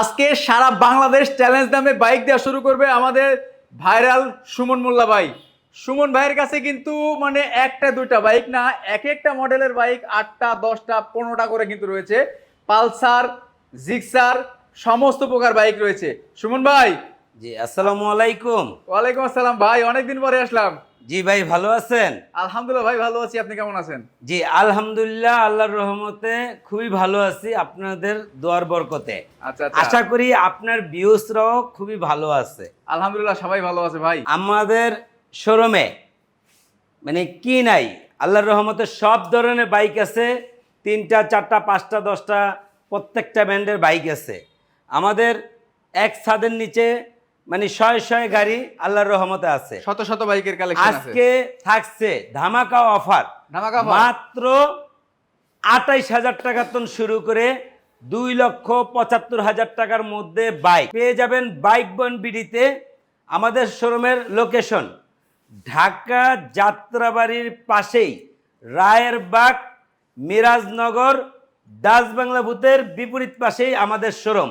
আজকে সারা বাংলাদেশ চ্যালেঞ্জ নামে বাইক দেওয়া শুরু করবে আমাদের ভাইরাল সুমন মোল্লা ভাই। সুমন ভাইয়ের কাছে কিন্তু মানে একটা দুইটা বাইক না এক একটা মডেলের বাইক আটটা দশটা পনেরোটা করে কিন্তু রয়েছে। পালসার জিক্সার সমস্ত প্রকার বাইক রয়েছে। সুমন ভাই। জি আসসালামু আলাইকুম। ওয়ালাইকুম আসসালাম ভাই অনেকদিন পরে আসলাম। জি ভাই ভালো আছেন? আলহামদুলিল্লাহ ভাই ভালো আছি। আপনি কেমন আছেন? জি আলহামদুলিল্লাহ আল্লাহর রহমতে খুবই ভালো আছি আপনাদের দোয়ার বরকতে। আচ্ছা আচ্ছা। আশা করি আপনার ভিউসরাও খুবই ভালো আছে। আলহামদুলিল্লাহ সবাই ভালো আছে ভাই। আমাদের শোরুমে মানে কি নাই আল্লাহর রহমতে সব ধরনের বাইক আছে। তিনটা চারটা পাঁচটা দশটা প্রত্যেকটা ব্র্যান্ডের বাইক আছে। আমাদের এক ছাদের নিচে মানে শয়ে শয়ে গাড়ি আল্লাহর রহমতে আছে। শত শত বাইকের কালেকশন আছে। আজকে থাকছে ধামাকা অফার। ধামাকা মাত্র আটাইশ হাজার টাকা তন শুরু করে দুই লক্ষ পঁচাত্তর হাজার টাকার মধ্যে বাইক। পেয়ে যাবেন বাইক বন বিডিতে আমাদের শোরুমের লোকেশন ঢাকা যাত্রাবাড়ির পাশেই রায়েরবাগ মিরাজনগর ডাচ বাংলা বুথের বিপরীত পাশেই আমাদের শোরুম।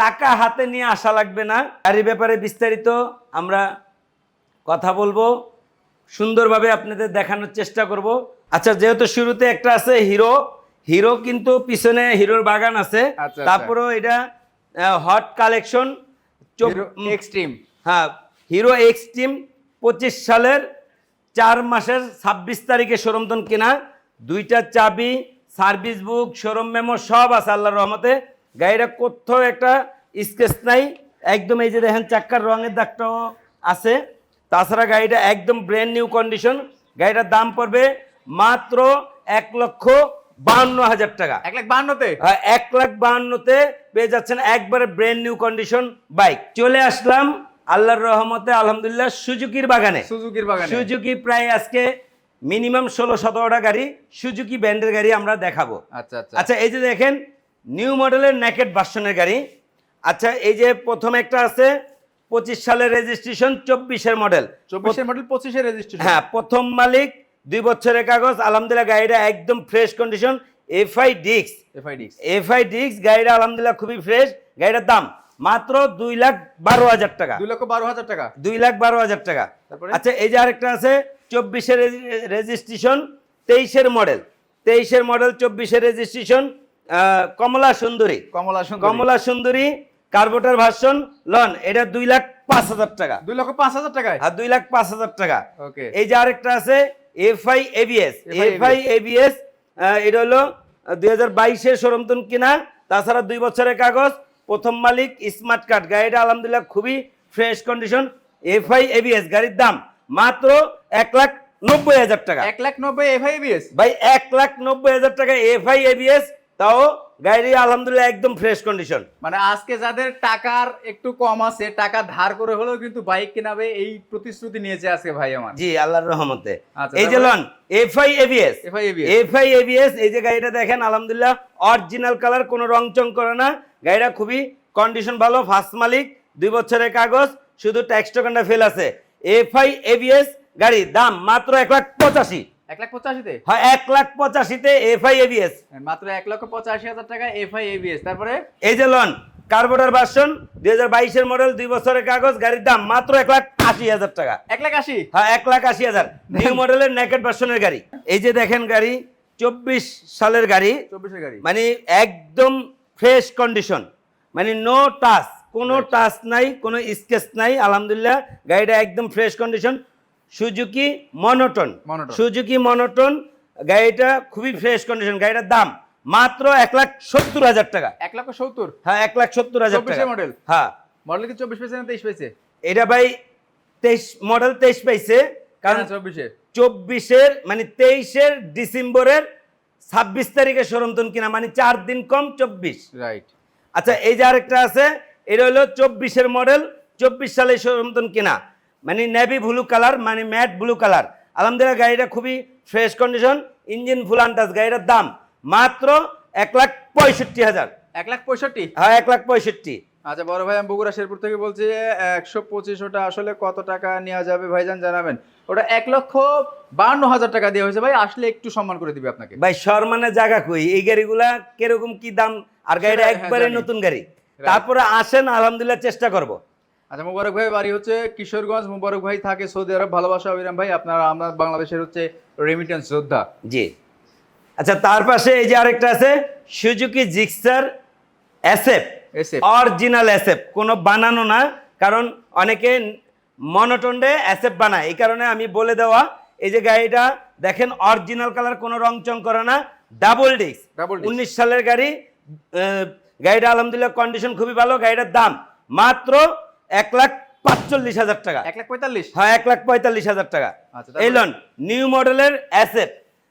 টাকা হাতে নিয়ে আসা লাগবে না। গাড়ির ব্যাপারে বিস্তারিত আমরা কথা বলব। সুন্দরভাবে আপনাদের দেখানোর চেষ্টা করব। আচ্ছা যেহেতু শুরুতে একটা আছে হিরো হিরো কিন্তু পিছনে হিরোর বাগান আছে। আচ্ছা, আচ্ছা। তারপরেও এটা হট কালেকশন এক্সট্রিম হ্যাঁ হিরো এক্সট্রিম পঁচিশ সালের চার মাসের ছাব্বিশ তারিখে শোরুমতন কেনা দুইটা চাবি সার্ভিস বুক শোরুম মেমো সব আছে আল্লাহর রহমতে। গাড়িটা কোথাও একটা স্কেচ নাই। একদম এই যে দেখেন চাক্কার রঙের দাগটাও আছে। তাছাড়া গাড়িটা একদম ব্র্যান্ড নিউ কন্ডিশন গাড়িটার দাম পড়বে মাত্র এক লক্ষ বাহান্ন হাজার টাকা। এক লাখ বাহান্নতে? হ্যাঁ, এক লাখ বাহান্নতে পেয়ে যাচ্ছেন একবারে ব্র্যান্ড নিউ কন্ডিশন বাইক চলে আসলাম আল্লাহর রহমতে আলহামদুলিল্লাহ সুজুকির বাগানে। সুজুকির বাগানে। সুজুকি প্রায় আজকে মিনিমাম ষোলো সতেরোটা গাড়ি সুজুকি ব্র্যান্ডের গাড়ি আমরা দেখাবো। আচ্ছা আচ্ছা। আচ্ছা এই যে দেখেন নিউ মডেলের নেকেট ভার্সনের গাড়ি। আচ্ছা এই যে প্রথম একটা আছে পঁচিশ সালের রেজিস্ট্রেশন চব্বিশের মডেল চব্বিশের মডেল পঁচিশের রেজিস্ট্রেশন হ্যাঁ প্রথম মালিক দুই বছরের কাগজ আলহামদুলিল্লাহ গাড়িটা একদম ফ্রেশ কন্ডিশন এফআই ডিক্স এফআইডিক্স এফআই ডিক্স গাড়িটা আলহামদুলিল্লাহ খুবই ফ্রেশ গাড়িটার দাম মাত্র দুই লাখ বারো হাজার টাকা। দুই লক্ষ বারো হাজার টাকা। দুই লাখ বারো হাজার টাকা। তারপরে? আচ্ছা এই যে আরেকটা আছে চব্বিশের রেজিস্ট্রেশন তেইশের মডেল তেইশের মডেল চব্বিশের রেজিস্ট্রেশন কমলা সুন্দরী। কমলা কমলা সুন্দরী কার্বোটার ভার্সন লন এটা দুই লাখ পাঁচ হাজার টাকা। দুই লক্ষ পাঁচ হাজার টাকা আর দুই লাখ পাঁচ হাজার টাকা। ওকে। এই যে আরেকটা আছে এফআই এবিএস। FI ABS. এটা হলো দুই হাজার বাইশের সরমতন কিনা। তাছাড়া দুই বছরের কাগজ প্রথম মালিক স্মার্ট কার্ড। গাড়িটা আলহামদুলিল্লাহ খুবই ফ্রেশ কন্ডিশন। এফআই এবিএস গাড়ির দাম মাত্র এক লাখ নব্বই হাজার টাকা। এক লাখ নব্বই এফআইবিএস ভাই এক লাখ নব্বই হাজার টাকা এফআই এবিএস তাও গাড়ি আলহামদুলিল্লাহ একদম ফ্রেশ কন্ডিশন মানে আজকে যাদের টাকার একটু কম আছে টাকা ধার করে হলেও কিন্তু বাইক কেনাবে এই প্রতিশ্রুতি নিয়েছে আজকে ভাই আমার। জি আল্লাহর রহমতে। আচ্ছা, এই যে? Loan FI ABS FI ABS FI ABS এই যে গাড়িটা দেখেন আলহামদুলিল্লাহ অরিজিনাল কালার কোনো রং চং করে না। গাড়িটা খুবই কন্ডিশন ভালো ফার্স্ট মালিক দুই বছরের কাগজ শুধু ট্যাক্স টোকেনটা ফেল আছে। এফআই এবিএস গাড়ি দাম মাত্র এক লাখ পঁচাশি। এক লাখ পঁচাশিতে? হয় এক লাখ পঁচাশিতে এফআই এবিএস মাত্র এক লক্ষ পঁচাশি হাজার টাকা এফআই এবিএস তারপরে? এই যে লন কার্বোটার ভার্সন দুই হাজার বাইশের মডেল দুই বছরের কাগজ গাড়ির দাম মাত্র এক লাখ আশি হাজার টাকা। এক লাখ আশি? হ্যাঁ এক লাখ আশি হাজার। নিউ মডেলের নেকেট ভার্সনের গাড়ি। এই যে দেখেন গাড়ি চব্বিশ সালের গাড়ি। চব্বিশের গাড়ি। মানে একদম ফ্রেশ কন্ডিশন মানে নো টাচ কোনো টাচ নাই কোনো স্কেচ নাই আলহামদুলিল্লাহ। গাড়িটা একদম fresh condition Suzuki monotone. Suzuki monotone গাড়িটা খুবই ফ্রেশ কন্ডিশন গাড়িটার দাম মাত্র এক লাখ সত্তর হাজার টাকা। এক লাখ সত্তর? হ্যাঁ এক লাখ সত্তর হাজার টাকা। 24 এর model? হ্যাঁ। মডেল কি চব্বিশ পেয়েছে না তেইশ পেয়েছে এটা ভাই তেইশ মডেল তেইশ পাইছে কারণ কারণ চব্বিশে। চব্বিশের মানে তেইশের ডিসেম্বরের ছাব্বিশ তারিখে সরন্তন কিনা মানে চার দিন কম চব্বিশ। রাইট আচ্ছা এই যে আরেকটা আছে এটা হলো চব্বিশের মডেল চব্বিশ সালে সরন্তন কিনা। মানে নেভি ব্লু কালার মানে ম্যাট ব্লু কালার। আলহামদুলিল্লাহ গাড়িটা খুবই ফ্রেশ কন্ডিশন ইঞ্জিন ফুল আন্টাস গাড়িটার দাম মাত্র এক লাখ পঁয়ষট্টি হাজার। এক লাখ পঁয়ষট্টি? হ্যাঁ এক লাখ পঁয়ষট্টি। আচ্ছা বড় ভাই আমি বগুড়া শেরপুর থেকে বলছি একশো পঁচিশ ওটা আসলে কত টাকা নেওয়া যাবে? ভাইজান জানাবেন। ওটা এক লক্ষ বান্ন হাজার টাকা দেওয়া হয়েছে। ভাই আসলে একটু সম্মান করে দিবে আপনাকে। ভাই শর্মানের জায়গা কই? এই গাড়িগুলা কীরকম কি দাম? আর গাড়িটা হ্যাঁ, একবারে নতুন গাড়ি। তারপরে আসেন আলহামদুলিল্লাহ চেষ্টা করব। আচ্ছা মুবারক ভাই বাড়ি হচ্ছে কিশোরগঞ্জ। মুবারক ভাই থাকে সৌদি আরব। ভালোবাসা অবিরাম ভাই আপনারা আমরা বাংলাদেশের হচ্ছে রেমিটেন্স যোদ্ধা। জি। আচ্ছা তার পাশে এই যে আরেকটা আছে Suzuki Gixxer SF. Original SF. কোনো বানানো না কারণ অনেকে মনোটন্ডে অ্যাসেপ বানায়। এই কারণে আমি বলে দেওয়া এই যে গাড়িটা দেখেন অরিজিনাল কালার কোনো রং চং করে না। Double disc. উনিশ সালের গাড়ি গাড়িটা আলহামদুলিল্লাহ কন্ডিশন খুবই ভালো গাড়িটার দাম মাত্র এক লাখ পাঁচচল্লিশ হাজার টাকা। এক লাখ পঁয়তাল্লিশ? হ্যাঁ এক লাখ পঁয়তাল্লিশ হাজার টাকা। আচ্ছা, এই লন নিউ মডেলের অ্যাসেপ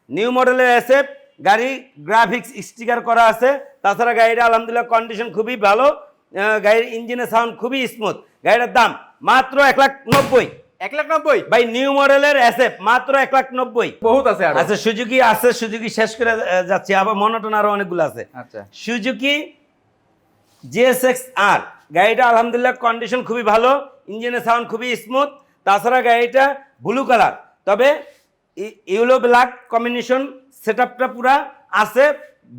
নিউ মডেলের অ্যাসেপ গাড়ি গ্রাফিক্স স্টিকার করা আছে। তাছাড়া গাড়িটা আলহামদুলিল্লাহ কন্ডিশন খুবই ভালো। গাড়ির ইঞ্জিনের সাউন্ড খুবই স্মুথ গাড়িটার দাম মাত্র এক লাখ নব্বই। এক লাখ নব্বই? ভাই নিউ মডেলের অ্যাসেপ মাত্র এক লাখ নব্বই। বহুত আছে আচ্ছা সুজুকি আছে সুজুকি শেষ করে যাচ্ছি। আবার মনোটন আরও অনেকগুলো আছে। আচ্ছা। সুজুকি জিএসএক্স আর গাড়িটা আলহামদুলিল্লাহ কন্ডিশন খুবই ভালো ইঞ্জিনের সাউন্ড খুবই স্মুথ তাছাড়া গাড়িটা ব্লু কালার তবে ইউলো ব্ল্যাক কম্বিনেশন সেট আপটা পুরা আছে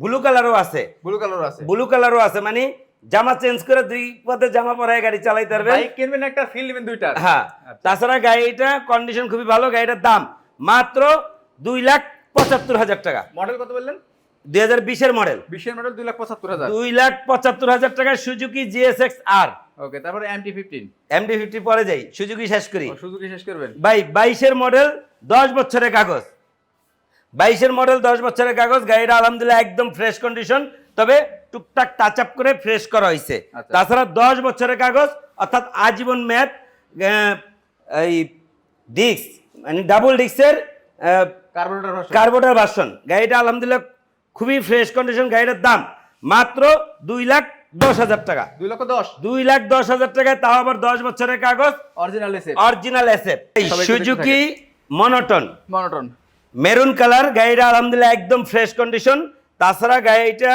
ব্লু কালারও আছে। ব্লু কালারও আছে। ব্লু কালারও আছে মানে জামা চেঞ্জ করে দুই পথে জামা পরায় গাড়ি চালাইতে পারবে বাইক কিনবেন একটা ফিল নেবেন দুইটা। হ্যাঁ আচ্ছা। তাছাড়া গাড়িটা কন্ডিশন খুবই ভালো গাড়িটার দাম মাত্র দুই লাখ পঁচাত্তর হাজার টাকা। মডেল কত বললেন? দুই হাজার বিশের মডেল। বিশের মডেল দুই লাখ পঁচাত্তর হাজার। দুই লাখ পঁচাত্তর হাজার টাকার সুজুকি জিএসএক্স আর ওকে তারপরে এমটি ফিফটিন এমডি ফিফটি পরে যাই সুজুকি শেষ করি। সুযোগ শেষ করবেন। ভাই বাইশের মডেল দশ বছরের কাগজ। বাইশের মডেল দশ বছরের কাগজ গাড়িটা আলহামদুলিল্লাহ একদম ফ্রেশ কন্ডিশন তবে টুকটাক টাচ আপ করে ফ্রেশ করা হয়েছে আচ্ছা। তাছাড়া দশ বছরের কাগজ অর্থাৎ আজীবন ম্যাথ এই ডিস্ক মানে ডাবল ডিস্কের কার্বোরেটর ভার্সন গাড়িটা আলহামদুলিল্লাহ খুবই ফ্রেশ কন্ডিশন গাড়িটার দাম মাত্র দুই লাখ দশ হাজার টাকা। দুই লক্ষ দশ। দুই লাখ দশ হাজার টাকায় তাও আবার দশ বছরের কাগজ। Original original এসেপ Suzuki monotone monotone maroon colour গাড়িটা আলহামদুলিল্লাহ একদম ফ্রেশ কন্ডিশন তাছাড়া গাড়িটা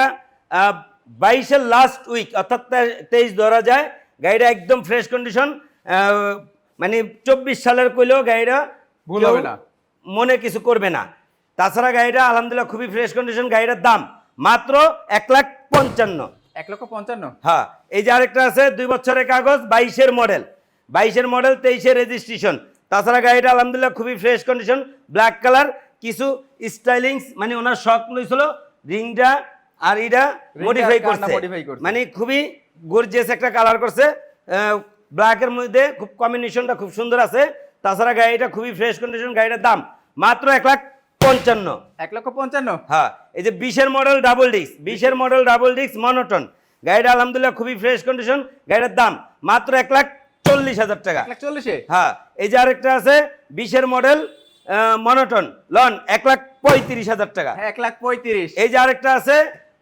বাইশের লাস্ট উইক অর্থাৎ তেইশ ধরা যায় গাড়িটা একদম ফ্রেশ কন্ডিশন মানে চব্বিশ সালের কইলেও গাড়িটা ভুল হবে না। মনে কিছু করবে না। তাছাড়া গাড়িটা আলহামদুলিল্লাহ খুবই ফ্রেশ কন্ডিশন গাড়িটার দাম মাত্র এক লাখ পঞ্চান্ন। এক লক্ষ পঞ্চান্ন? হ্যাঁ এই যে আরেকটা আছে দুই বছরের কাগজ বাইশের মডেল বাইশের মডেল তেইশের রেজিস্ট্রেশন তাছাড়া গাড়িটা আলহামদুলিল্লাহ খুবই ফ্রেশ কন্ডিশন ব্ল্যাক কালার কিছু স্টাইলিংস মানে ওনার শখ লইছিল রিংটা আর রিংটা মডিফাই করছে। করছে। মানে খুবই গর্জিয়াস একটা কালার করছে। ব্ল্যাকের মধ্যে খুব কম্বিনেশনটা খুব সুন্দর আছে। তাছাড়া গাড়িটা খুবই ফ্রেশ কন্ডিশন গাড়িটার দাম মাত্র এক লাখ পঞ্চান্ন। এক লক্ষ পঞ্চান্ন? হ্যাঁ এই যে বিশের মডেল ডাবল ডিস্ক বিশের মডেল ডাবল ডিস্ক মনোটন গাড়িটা আলহামদুলিল্লাহ খুবই ফ্রেশ কন্ডিশন গাড়িটার দাম মাত্র এক লাখ চল্লিশ হাজার টাকা। চল্লিশে? হ্যাঁ এই যে আরেকটা আছে বিশের মডেল মনোটন লন এক লাখ পঁয়ত্রিশ হাজার টাকা। হ্যাঁ, এক লাখ পঁয়ত্রিশ। এই যে আরেকটা আছে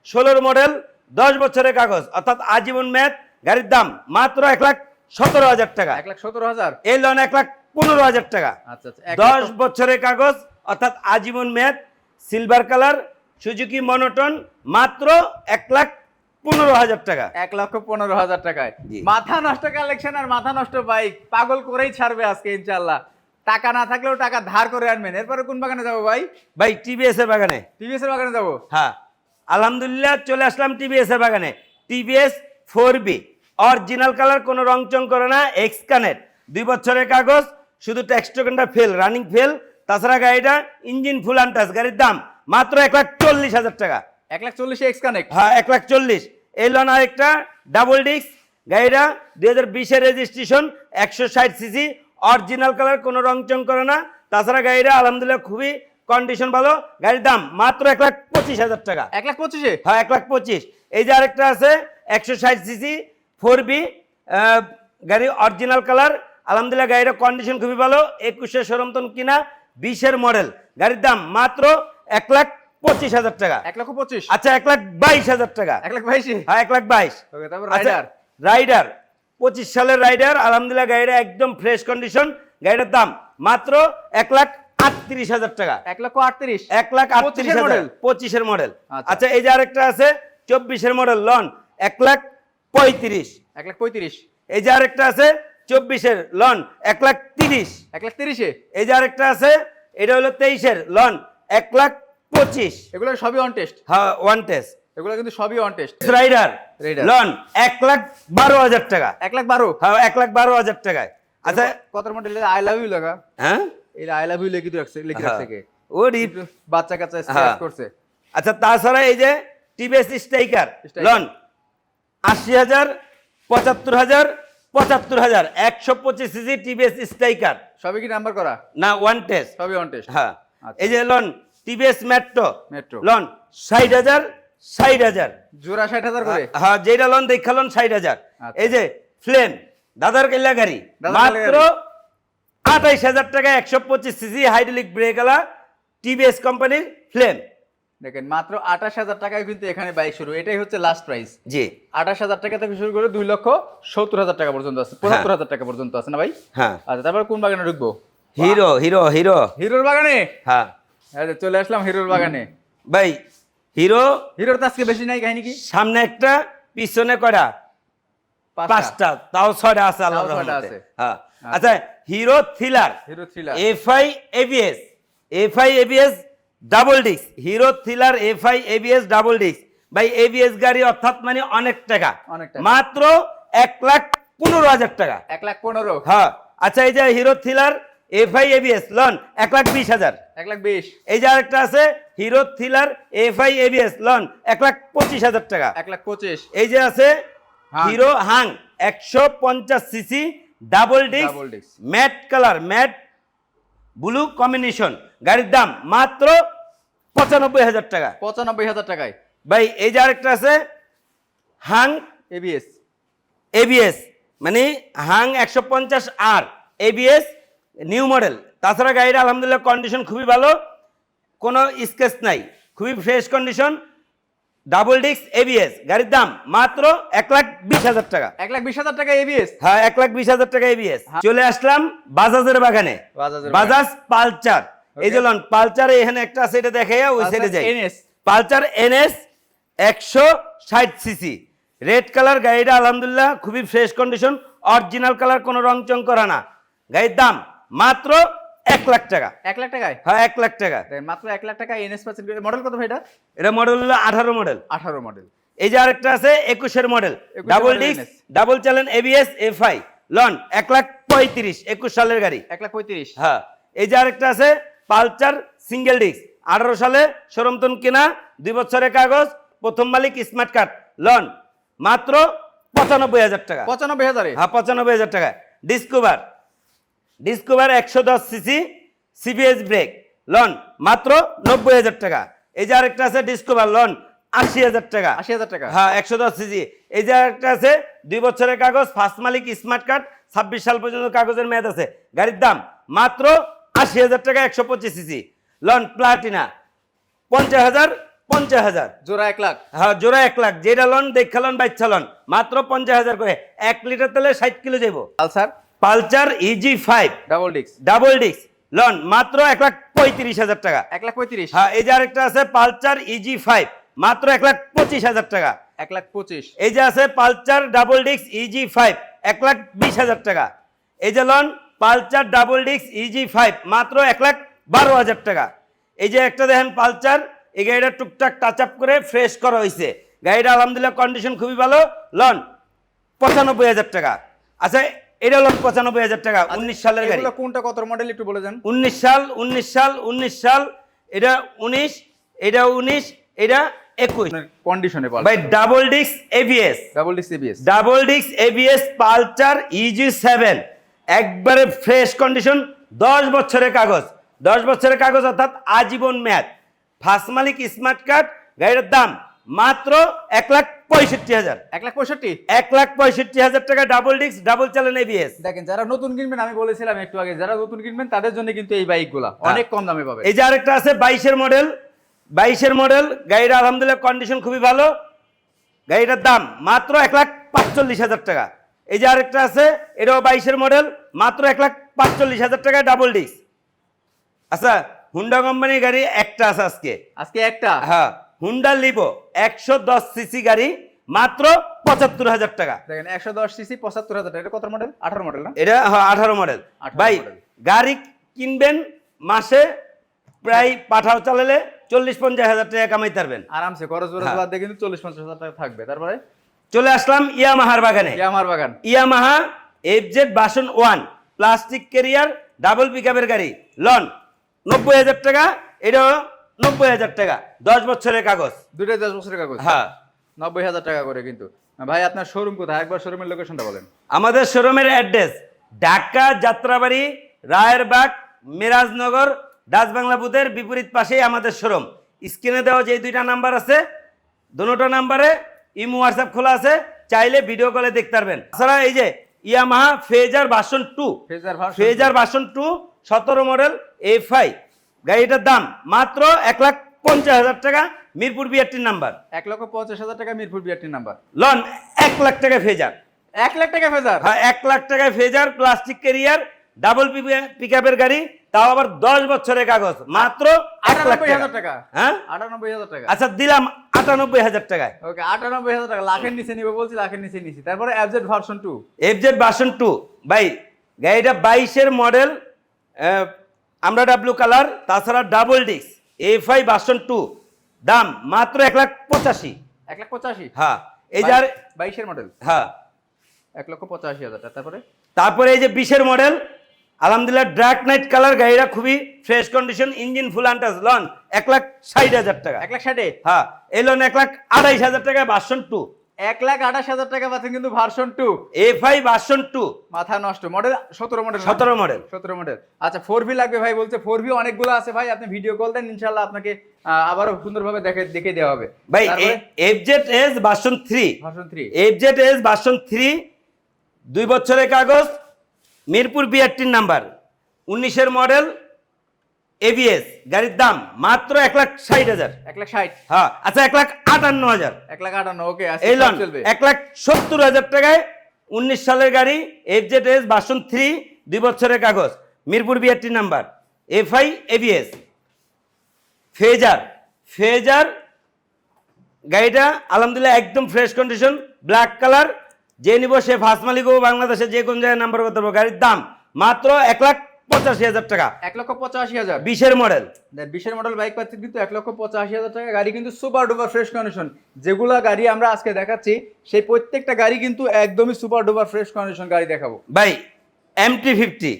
ষোলোর মডেল দশ বছরের কাগজ অর্থাৎ আজীবন ম্যাথ গাড়ির দাম মাত্র এক লাখ সতেরো হাজার টাকা। এক লাখ সতেরো হাজার? এই লন এক লাখ পনেরো হাজার টাকা। আচ্ছা আচ্ছা দশ বছরের কাগজ অর্থাৎ আজীবন মেয়াদ সিলভার কালার সুজুকি মনোটন মাত্র এক লাখ পনেরো হাজার টাকা। এক লক্ষ পনেরো হাজার টাকায়। মাথা নষ্ট কালেকশন আর মাথা নষ্ট বাইক পাগল করেই ছাড়বে আজকে ইনশাল্লাহ টাকা না থাকলেও টাকা ধার করে আনবেন। এরপরে কোন বাগানে যাব ভাই? ভাই টিভিএস এর বাগানে। টিভিএস এর বাগানে যাব? হ্যাঁ। আলহামদুলিল্লাহ চলে আসলাম টিভিএস এর বাগানে। TVS four V original colour কোনো রং চং করে না এক্স কানেট দুই বছরের কাগজ শুধু টেক্সটোকেনটা ফেল রানিং ফেল তাছাড়া গাড়িটা ইঞ্জিন ফুল আনটাস গাড়ির দাম মাত্র এক লাখ চল্লিশ হাজার টাকা। এক লাখ চল্লিশ এক্স কানেক্ট হ্যাঁ এক লাখ চল্লিশ। এই লোন আরেকটা ডাবল ডিস্ক গাড়িটা দুই হাজার বিশের রেজিস্ট্রেশন একশো ষাট সিসি অরিজিনাল কালার কোনো রং চং করে না। তাছাড়া গাড়িটা আলহামদুলিল্লাহ খুবই কন্ডিশন ভালো। গাড়ির দাম মাত্র এক লাখ পঁচিশ হাজার টাকা। এক লাখ পঁচিশে? হ্যাঁ এক লাখ পঁচিশ। এই যে আরেকটা আছে একশো ষাট সিসি ফোর বি গাড়ি অরিজিনাল কালার আলহামদুলিল্লাহ গাড়ির কন্ডিশন খুবই ভালো। একুশে সরমতন কিনা বিশের মডেল। গাড়ির দাম মাত্র এক লাখ পঁচিশ হাজার টাকা। এক লক্ষ পঁচিশ? আচ্ছা এক লাখ বাইশ হাজার টাকা। এক লাখ বাইশে? হ্যাঁ এক লাখ বাইশ। আচ্ছা, রাইডার রাইডার পঁচিশ সালের রাইডার আলহামদুলিল্লাহ গাড়িটা একদম ফ্রেশ কন্ডিশন গাড়িটার দাম মাত্র এক লাখ আটত্রিশ হাজার টাকা। এক লক্ষ আটত্রিশ? এক লাখ আটত্রিশ হাজার পঁচিশের মডেল আচ্ছা। আচ্ছা এই যে আরেকটা আছে চব্বিশের মডেল লন এক লাখ পঁয়ত্রিশ। এক লাখ পঁয়ত্রিশ। এই যে আরেকটা আছে চব্বিশের লন এক লাখ তিরিশ। এক লাখ তিরিশে? এই যে আরেকটা আছে এটা হলো তেইশের লন এক লাখ পঁচিশ। এগুলো সবই অন টেস্ট হ্যাঁ ওয়ান টেস্ট এগুলো কিন্তু সবই অন টেস্ট রাইডার। লন এক লাখ বারো হাজার টাকা। এক লাখ বারো? হ্যাঁ এক লাখ বারো হাজার টাকায়। আচ্ছা কত মডেল আই লাভ ইউ লাগা হ্যাঁ? এই আই লাভ ইউ লিখে রাখছে লিখে রাখছে কে? ও রি- বাচ্চা কাচ্চা। স্ক্র্যাচ করছে। আচ্ছা তাছাড়া এই যে টিভিএস স্ট্রাইকার লন আশি হাজার পঁচাত্তর হাজার পঁচাত্তর হাজার একশো পঁচিশ সিসি টিভিএস স্ট্রাইকার। সবই কি নাম্বার করা? না ওয়ান টেস্ট সবই ওয়ান টেস্ট হ্যাঁ। আচ্ছা। এই যে লন টিভিএস মেট্রো। মেট্রো। লন ষাট হাজার ষাট হাজার। জোড়া ষাট হাজার করে? হ্যাঁ যেটা লন দেখা লন ষাট হাজার। আচ্ছা। এই যে ফ্লেম দাদার কেল্লা গাড়ি মাত্র আঠাইশ হাজার টাকা একশো পঁচিশ সিসি হাইড্রোলিক ব্রেকওয়ালা টিভিএস কোম্পানির ফ্লেম। দেখেন মাত্র আঠাশ হাজার টাকায় কিন্তু এখানে বাইক শুরু। এটাই হচ্ছে লাস্ট প্রাইস জি। আঠাশ হাজার টাকা থেকে শুরু করে দুই লক্ষ সত্তর হাজার টাকা পর্যন্ত আছে। পঁচাত্তর হাজার টাকা পর্যন্ত আছে না ভাই? হ্যাঁ। আচ্ছা তারপর কোন বাগানে ঢুকবো? Hero Hero Hero. হিরোর বাগানে? হ্যাঁ। যে চলে আসলাম হিরোর বাগানে। ভাই হিরো? হিরোর তো আজকে বেশি নাই কাহিনী কি? সামনে একটা পিছনে কয়টা? পাঁচটা। তাও ছয়টা আছে আল্লাহ আছে। হ্যাঁ। আচ্ছা। Hero Thriller Hero Thriller FI ABS. FI ABS double disc Hero Thriller FI ABS double disc ভাই এবিএস গাড়ি অর্থাৎ মানে অনেক টাকা। মাত্র এক লাখ পনেরো হাজার টাকা। এক লাখ পনেরো। হ্যাঁ। আচ্ছা এই যে Hero Thriller FI ABS loan এক লাখ বিশ হাজার। এক লাখ বিশ। এই যে আরেকটা আছে Hero thriller F FI ABS loan এক লাখ পঁচিশ হাজার টাকা। এক লাখ পঁচিশ। এই যে আছে হিরো হাং একশো পঞ্চাশ CC double disc matte colour matte blue combination গাড়ির দাম মাত্র পঁচানব্বই হাজার টাকা। পঁচানব্বই হাজার টাকায়। ভাই এই যে আরেকটা আছে হাং এবিএস এবিএস মানে হাং একশো পঞ্চাশ আর এবিএস নিউ মডেল। তাছাড়া গাড়ির আলহামদুলিল্লাহ কন্ডিশন খুবই ভালো কোনো স্কেচ নাই খুবই fresh condition double disc ABS গাড়ির দাম মাত্র এক লাখ বিশ হাজার টাকা। এক লাখ বিশ হাজার টাকা এবিএস হ্যাঁ এক লাখ বিশ হাজার টাকা এবিএস চলে আসলাম বাজাজের বাগানে। বাজাজ পালচার এই যে লন পালচার এখানে একটা আছে এটা দেখাইয়া ওই সাইডে যাই। NS পালচার এনএস একশো ষাট সিসি। রেড কালার গাড়িটা আলহামদুলিল্লাহ খুবই ফ্রেশ কন্ডিশন অরিজিনাল কালার কোনো রং চং করা না। গাড়ির দাম মাত্র এক লাখ টাকা। এক লাখ টাকায়? হ্যাঁ এক লাখ টাকা। মাত্র এক লাখ টাকা এনএস পাচ্ছেন। মডেল কত ভাই এটা? এটা মডেল হলো আঠারো মডেল আঠারো মডেল এই যে আরেকটা আছে একুশের মডেল 21 ডাবল ডিস্ক ডাবল চ্যালেন এবিএস এফআই লন এক লাখ পঁয়ত্রিশ একুশ সালের গাড়ি। এক লাখ পঁয়ত্রিশ। হ্যাঁ এই যে আরেকটা আছে পালচার সিঙ্গেল ডিস্ক। আঠারো সালে সরমতন কেনা দুই বছরের কাগজ প্রথম মালিক স্মার্ট কার্ড। লন মাত্র পঁচানব্বই হাজার টাকা। পঁচানব্বই হাজার? হ্যাঁ পঁচানব্বই হাজার টাকা। ডিসকোভার। ডিসকোভার একশো দশ সিসি সিবিএস ব্রেক। লন মাত্র নব্বই হাজার টাকা। এই যে আরেকটা আছে ডিসকোভার লন আশি হাজার টাকা। আশি হাজার টাকা? হ্যাঁ একশো দশ সিজি এই যে একটা আছে দুই বছরের কাগজ ফার্স্ট মালিক স্মার্ট কার্ড ছাব্বিশ সাল পর্যন্ত কাগজের মেয়াদ আছে। গাড়ির দাম মাত্র আশি হাজার টাকা একশো পঁচিশ সিসি। লন প্লাটিনা পঞ্চাশ হাজার পঞ্চাশ হাজার। জোড়া এক লাখ। হ্যাঁ জোড়া এক লাখ। যেটা লন দেখা লন বাচ্চা লন মাত্র পঞ্চাশ হাজার করে। এক লিটার তেলে ষাট কিলো যাব Pulsar? Pulsar easy five double ডিক্স ডাবল ডিস্ক লন মাত্র এক লাখ পঁয়ত্রিশ হাজার টাকা। এক লাখ পঁয়ত্রিশ। হ্যাঁ এই যে আরেকটা আছে পালচার ইজি ফাইভ মাত্র এক লাখ পঁচিশ হাজার টাকা। এক লাখ পঁচিশ। এই যে আছে Pulsar double disc easy five এক লাখ বিশ হাজার টাকা। এই যে loan Pulsar double disc easy five মাত্র এক লাখ বারো হাজার টাকা। এই যে একটা দেখেন পালচার এই গাড়িটা টুকটাক টাচ আপ করে ফ্রেশ করা হয়েছে গাড়িটা আলহামদুলিল্লাহ কন্ডিশন খুবই ভালো। লন পঁচানব্বই হাজার টাকা। আচ্ছা এটা লন পঁচানব্বই হাজার টাকা উনিশ সালের গাড়ি। কোনটা কত মডেল একটু বলে দেন? উনিশ সাল উনিশ সাল উনিশ সাল এটা উনিশ এটা উনিশ এটা একুশ। কন্ডিশনে ভাই ডাবল ডিস্ক এবিএস ডাবল ডিক্স ABS double disc ABS Pulsar easy seven একবারে ফ্রেশ কন্ডিশন দশ বছরের কাগজ। দশ বছরের কাগজ অর্থাৎ আজীবন মেয়াদ। ফার্স্ট মালিক স্মার্ট কার্ড গাড়ির দাম মাত্র এক লাখ পঁয়ষট্টি হাজার। এক লাখ পঁয়ষট্টি? এক লাখ পঁয়ষট্টি হাজার টাকা ডাবল ডিস্ক ডাবল চালান এবিএস দেখেন যারা নতুন কিনবেন আমি বলেছিলাম একটু আগে যারা নতুন কিনবেন তাদের জন্য কিন্তু এই বাইকগুলা অনেক কম দামে পাবে এই যে আরেকটা আছে বাইশের মডেল বাইশের মডেল গাড়ির আলহামদুলিল্লাহ কন্ডিশন খুবই ভালো। গাড়িটার দাম মাত্র এক লাখ পাঁচচল্লিশ হাজার টাকা। এই যে আরেকটা আছে এটাও বাইশের মডেল মাত্র এক লাখ পাঁচচল্লিশ হাজার টাকা ডাবল ডিস্ক আচ্ছা হুন্ডা কোম্পানির গাড়ি একটা আছে আজকে। আজকে একটা? হ্যাঁ হুন্ডা লিভো একশো দশ সিসি গাড়ি মাত্র পঁচাত্তর হাজার টাকা। দেখেন একশো দশ সিসি পঁচাত্তর হাজার টাকা। এটা কত মডেল আঠারো মডেল না? এটা হ্যাঁ আঠারো মডেল 18 ভাই গাড়ি কিনবেন মাসে প্রায় পাঠাও চালালে চল্লিশ পঞ্চাশ হাজার টাকা কামাইতে পারবেন আরামসে খরচ বরচ হ্যাঁ। বাদ দিয়ে কিন্তু চল্লিশ পঞ্চাশ হাজার টাকা থাকবে। তারপরে? চলে আসলাম ইয়ামাহার বাগানে। আমার বাগান। Yamaha FZ version one plastic carrier double পিকআপের গাড়ি। লন নব্বই হাজার টাকা এটাও নব্বই হাজার টাকা দশ বছরের কাগজ। দুটাই দশ বছরের কাগজ? হ্যাঁ। নব্বই হাজার টাকা করে কিন্তু। ভাই আপনার শোরুম কোথায়? একবার শোরুমের লোকেশনটা বলেন। আমাদের শোরুমের অ্যাড্রেস ঢাকা যাত্রাবাড়ি রায়েরবাগ মিরাজনগর ডাচবাংলা বুথের বিপরীত পাশেই আমাদের শোরুম স্ক্রিনে দেওয়া যে দুইটা নাম্বার আছে দুটো নাম্বারে ইমো হোয়াটসঅ্যাপ খোলা আছে চাইলে ভিডিও কলে দেখতে পারবেন। তাছাড়া এই যে Yamaha Fazer version two Fazer version two সতেরো মডেল এফ আই গাড়িটার দাম মাত্র এক লাখ পঞ্চাশ হাজার টাকা মিরপুর বিআরটির নাম্বার এক লক্ষ পঞ্চাশ হাজার টাকা মিরপুর বিআরটির নাম্বার লন এক লাখ টাকা ফেজার এক লাখ টাকা ফেজার হ্যাঁ এক লাখ টাকায় ফেজার প্লাস্টিক ক্যারিয়ার ডাবল পিক আপের গাড়ি তাও আবার দশ বছরের কাগজ মাত্র এক লাখ টাকা। হ্যাঁ? আটানব্বই হাজার টাকা। আচ্ছা দিলাম আটানব্বই হাজার টাকায়। ওকে আটানব্বই হাজার টাকা। লাখের নিচে নিবে বলছি লাখের নিচে নিছি। তারপরে FZ version two FZ version two ভাই গাড়িটা বাইশের মডেল আমরা ডাব্লু কালার তাছাড়া double disc F I version two দাম মাত্র এক লাখ পঁচাশি। এক লাখ পঁচাশি? হ্যাঁ এই যে আর বাইশের মডেল হ্যাঁ। এক লক্ষ পঁচাশি হাজার টাকা। তারপরে? তারপরে এই যে বিশের মডেল আলহামদুলিল্লাহ ডার্ক নাইট কালার গাড়িটা খুবই fresh condition engine full untouched loan এক লাখ ষাট হাজার টাকা। এক লাখ ষাটে? হ্যাঁ এই লোন এক লাখ আড়াইশ হাজার টাকা ভার্সন টু এক লাখ আঠাশ হাজার টাকা পাচ্ছেন কিন্তু version two F I version two মাথা নষ্ট। মডেল সতেরো মডেল সতেরো মডেল সতেরো মডেল আচ্ছা ফোর ভি লাগবে ভাই বলছে ফোর ভি অনেকগুলো আছে ভাই আপনি ভিডিও কল দেন ইনশাল্লাহ আপনাকে আবারও সুন্দরভাবে দেখে দেখে দেওয়া হবে। ভাই F Z S version three version three F Z S version three দুই বছরের কাগজ মিরপুর বিআরটির নাম্বার উনিশের মডেল এবিএস গাড়ির দাম মাত্র এক লাখ ষাট হাজার। এক লাখ ষাট? হ্যাঁ আচ্ছা এক লাখ আটান্ন হাজার। এক লাখ আটান্ন ওকে এই লন এক লাখ সত্তর হাজার টাকায় উনিশ সালের গাড়ি F Z S version three দুই বছরের কাগজ। Mirpur BRT number F I ABS Fazer Fazer গাড়িটা আলহামদুলিল্লাহ একদম ফ্রেশ কন্ডিশন ব্ল্যাক কালার যে নিব সে ফার্স্ট মালিক ও বাংলাদেশে যে কোন জায়গায় নাম্বার করতে পারব। গাড়ির দাম মাত্র এক লাখ পঁচাশি হাজার টাকা। এক লক্ষ পঁচাশি হাজার। বিশের মডেল বিশের মডেল বাইক পাচ্ছেন কিন্তু এক লক্ষ পঁচাশি হাজার টাকা। গাড়ি কিন্তু সুপার ডুপার ফ্রেশ কন্ডিশন যেগুলা গাড়ি আমরা আজকে দেখাচ্ছি সেই প্রত্যেকটা গাড়ি কিন্তু একদমই সুপার ডুপার ফ্রেশ কন্ডিশন গাড়ি দেখাবো। ভাই MT fifty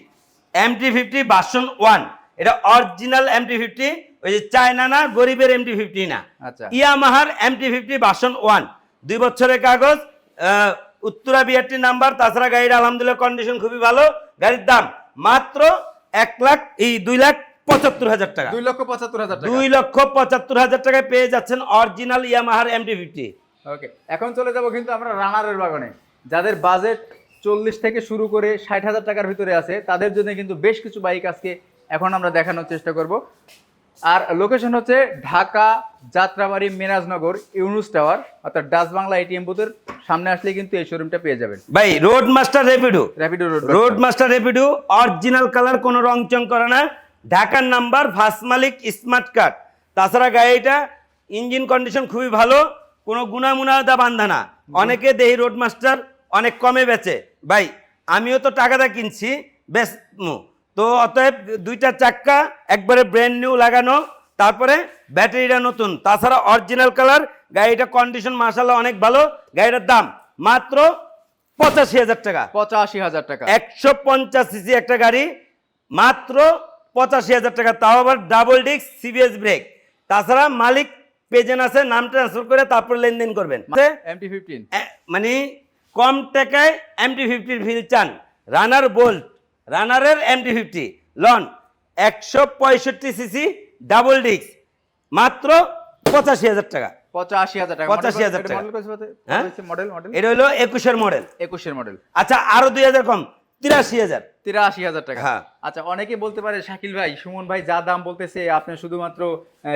MT fifty version one এটা অরিজিনাল এমটি ফিফটি ওই যে চায়না না গরিবের এমটি ফিফটি না। আচ্ছা। ইয়ামাহার এমটি ফিফটি ভার্সন ওয়ান দুই বছরের কাগজ উত্তরা বিআরটি নাম্বার তাছাড়া গাড়ির আলহামদুলিল্লাহ কন্ডিশন খুবই ভালো। গাড়ির দাম মাত্র এক লাখ এই দুই লাখ পঁচাত্তর হাজার টাকা। দুই লক্ষ পঁচাত্তর হাজার দুই লক্ষ পঁচাত্তর হাজার টাকায় পেয়ে যাচ্ছেন অরিজিনাল ইয়ামাহার এমটি ফিফটি ওকে এখন চলে যাব কিন্তু আমরা রানারের বাগানে যাদের বাজেট চল্লিশ থেকে শুরু করে ষাট হাজার টাকার ভিতরে আছে তাদের জন্য কিন্তু বেশ কিছু বাইক আজকে এখন আমরা দেখানোর চেষ্টা করব। আর লোকেশন হচ্ছে ঢাকা যাত্রাবাড়ি মিরাজনগর ইউনুস টাওয়ার অর্থাৎ ডাচ বাংলা এটিএম বুথের সামনে আসলে কিন্তু এই শোরুমটা পেয়ে যাবেন। ভাই road master Rapido Rapido road road master Rapido original colour কোনো রং চং করে না। ঢাকার নাম্বার ফার্স্ট মালিক স্মার্ট কার্ড তাছাড়া গাড়িটা ইঞ্জিন কন্ডিশন খুবই ভালো কোনো গুণামুনা দা বান্ধা না অনেকে দেহি রোড মাস্টার অনেক কমে বেচে। ভাই আমিও তো টাকাটা কিনছি বেশ তো অতএব দুইটা চাক্কা একবারে ব্র্যান্ড নিউ লাগানো তারপরে ব্যাটারিটা নতুন। তাছাড়া অরিজিনাল কালার গাড়িটা কন্ডিশন মার্শাল্লাহ অনেক ভালো। গাড়িটার দাম মাত্র পঁচাশি হাজার টাকা। পঁচাশি হাজার টাকা। একশো পঞ্চাশ সিসি একটা গাড়ি মাত্র পঁচাশি হাজার টাকা। তাও আবার ডাবল ডিস্ক সিবিএস ব্রেক তাছাড়া মালিক পেজেন আছে নাম ট্রান্সফার করে তারপর লেনদেন করবেন। এমটি ফিফটিন মানে কম টাকায় এমটি ফিফটির ফিল চান। রানার বোল্ট রানারের এমটি ফিফটি লন একশো পঁয়ষট্টি সিসি ডাবল ডিস্ক মাত্র পঁচাশি হাজার টাকা। পঁচাশি হাজার টাকা। 85,000 টাকা। হ্যাঁ? মডেল মডেল এটা হলো একুশের মডেল একুশের মডেল আচ্ছা আরও দুই হাজার কম তিরাশি হাজার। তিরাশি হাজার টাকা। হ্যাঁ। আচ্ছা অনেকে বলতে পারে শাকিল ভাই সুমন ভাই যা দাম বলতেছে আপনি শুধুমাত্র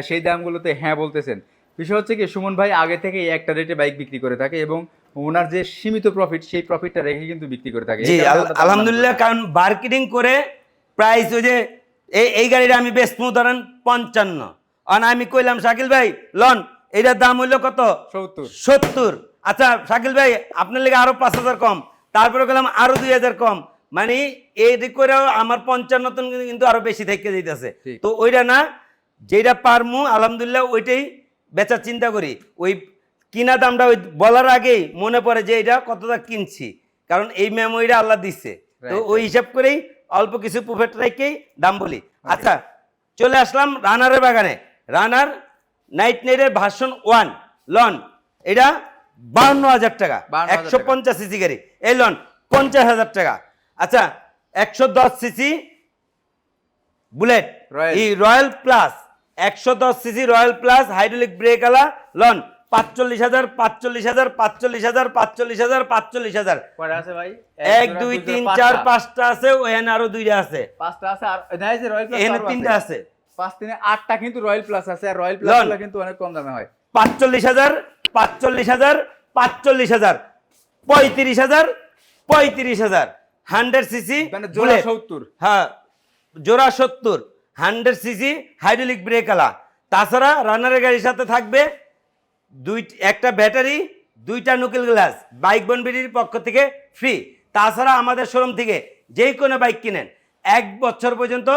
সেই দামগুলোতে হ্যাঁ বলতেছেন। বিষয় হচ্ছে কি সুমন ভাই আগে থেকে একটা রেটে বাইক বিক্রি করে থাকে এবং ওনার যে সীমিত প্রফিট সেই প্রফিটটা রেখে কিন্তু বিক্রি করে থাকে। জি আলহামদুলিল্লাহ কারণ মার্কেটিং করে প্রাইস ওই যে এই এই গাড়িটা আমি বেশ বেচবো ধরেন পঞ্চান্ন। আর আমি কইলাম শাকিল ভাই লন এটার দাম হইল কত? সত্তর। সত্তর। আচ্ছা শাকিল ভাই আপনার লেগে আরও পাঁচ হাজার কম। তারপরে গেলাম আরও দুই হাজার কম। মানে এই দিক করেও আমার পঞ্চান্ন তো কিন্তু আরও বেশি থেকে যেতেছে তো ওইটা না যেটা পারমু আলহামদুলিল্লাহ ওইটাই বেচার চিন্তা করি। ওই কিনা দামটা ওই বলার আগেই মনে পড়ে যে এটা কতটা কিনছি। কারণ এই মেমোরিটা আল্লাহ দিচ্ছে তো ওই হিসাব করেই অল্প কিছু প্রফিট রেখেই দাম বলি। আচ্ছা চলে আসলাম রানারের বাগানে। রানার নাইট নাইটের ভার্সন ওয়ান লন এটা বাউন্ন হাজার টাকা। 52,000 একশো। পঞ্চাশ সিসি গাড়ি। এই লন পঞ্চাশ হাজার টাকা। আচ্ছা একশো দশ সিসি বুলেট রয়্যাল প্লাস একশো দশ CC Royal Plus hydraulic brake আলা লন পাঁচচল্লিশ হাজার পাঁচচল্লিশ হাজার পাঁচচল্লিশ হাজার পাঁচচল্লিশ হাজার পাঁচচল্লিশ হাজার। আছে ভাই? এক দুই তিন। চার পাঁচটা আছে ওখানে আরও দুইটা আছে। পাঁচটা আছে আর এখানে তিনটা আছে। পাঁচ তিনে আটটা কিন্তু রয়্যাল প্লাস আছে আর রয়্যাল প্লাস কিন্তু অনেক কম দামে হয়। পাঁচচল্লিশ হাজার পাঁচচল্লিশ হাজার পাঁচচল্লিশ হাজার পঁয়ত্রিশ হাজার পঁয়ত্রিশ হাজার। হান্ড্রেড সিসি মানে জোড়া সত্তর। হ্যাঁ জোড়া সত্তর। হান্ড্রেড সিসি হাইড্রোলিক ব্রেক আলা। তাছাড়া রানারের গাড়ির সাথে থাকবে দুই, একটা ব্যাটারি, দুইটা নুকেল গ্লাস, বাইক বনবিডির পক্ষ থেকে ফ্রি তাছাড়া আমাদের শোরুম থেকে যে কোনো বাইক কিনেন, এক বছর পর্যন্ত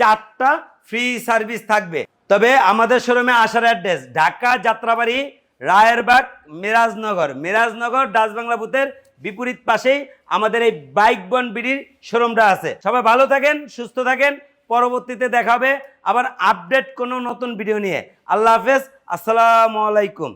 চারটা ফ্রি সার্ভিস থাকবে। তবে আমাদের শোরুমে আসার অ্যাড্রেস ঢাকা যাত্রাবাড়ি, রায়েরবাগ, মিরাজনগর। মিরাজনগর, ডাচ বাংলা বুথের বিপরীত পাশেই আমাদের এই বাইক বন বিডির শোরুমটা আছে। সবাই ভালো থাকেন, সুস্থ থাকেন। পরবর্তীতে দেখাবে আবার আপডেট কোনো নতুন ভিডিও নিয়ে। আল্লাহ হাফেজ। আসসালামু আলাইকুম।